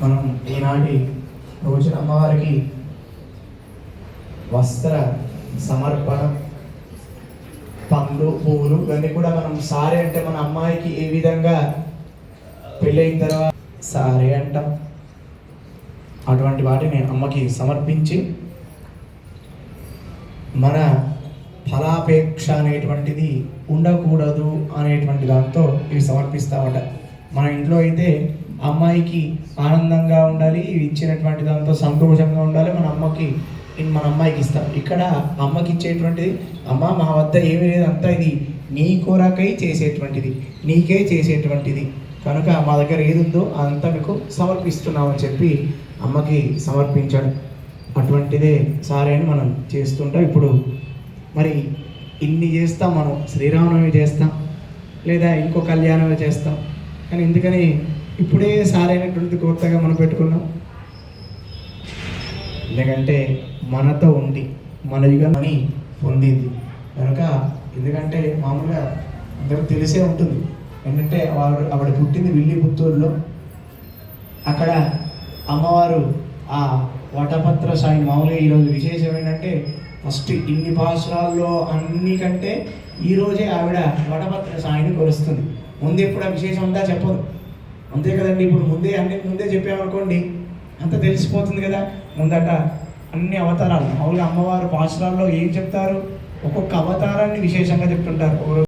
మనం ఈనాటి రోజున అమ్మవారికి వస్త్ర సమర్పణ పండ్లు పువ్వులు ఇవన్నీ కూడా మనం సారే అంటే మన అమ్మాయికి ఏ విధంగా పెళ్ళైన తర్వాత సారే అంటాం. అటువంటి వాటిని అమ్మకి సమర్పించి మన ఫలాపేక్ష అనేటువంటిది ఉండకూడదు అనేటువంటి దాంతో ఇవి సమర్పిస్తామట. మన ఇంట్లో అయితే అమ్మాయికి ఆనందంగా ఉండాలి ఇచ్చినటువంటి దాంతో సంతోషంగా ఉండాలి మన అమ్మకి మన అమ్మాయికి ఇస్తాం. ఇక్కడ అమ్మకి ఇచ్చేటువంటిది అమ్మ మా వద్ద ఏమీ లేదు అంతా ఇది నీ కొరకై చేసేటువంటిది నీకే చేసేటువంటిది. కనుక మా దగ్గర ఏది ఉందో అదంతా మీకు సమర్పిస్తున్నామని చెప్పి అమ్మకి సమర్పించాడు అటువంటిదే సారే అని మనం చేస్తుంటాం ఇప్పుడు. మరి ఇన్ని చేస్తాం మనం శ్రీరామనవమి చేస్తాం లేదా ఇంకో కళ్యాణమే చేస్తాం. కానీ ఎందుకని ఇప్పుడే సారైనటువంటిది కొత్తగా మనం పెట్టుకున్నాం? ఎందుకంటే మనతో ఉండి మన యుగమని పొందింది. కనుక ఎందుకంటే మామూలుగా అందరికి తెలిసే ఉంటుంది. ఏంటంటే వాడు ఆవిడ పుట్టింది విల్లి పుత్తూరులో. అక్కడ అమ్మవారు ఆ వటపత్ర సాయి మామూలుగా ఈరోజు విశేషం ఏంటంటే ఫస్ట్ ఇన్ని పాసురాల్లో అన్నికంటే ఈరోజే ఆవిడ వటపత్ర సాయిని కొలుస్తుంది. ముందు ఎప్పుడు ఆ విశేషం ఉందా చెప్పరు అంతే కదండి ఇప్పుడు ముందే అన్ని ముందే చెప్పామనుకోండి అంత తెలిసిపోతుంది కదా. ముందట అన్ని అవతారాలు మామూలుగా అమ్మవారు పాసురాల్లో ఏం చెప్తారు? ఒక్కొక్క అవతారాన్ని విశేషంగా చెప్తుంటారు.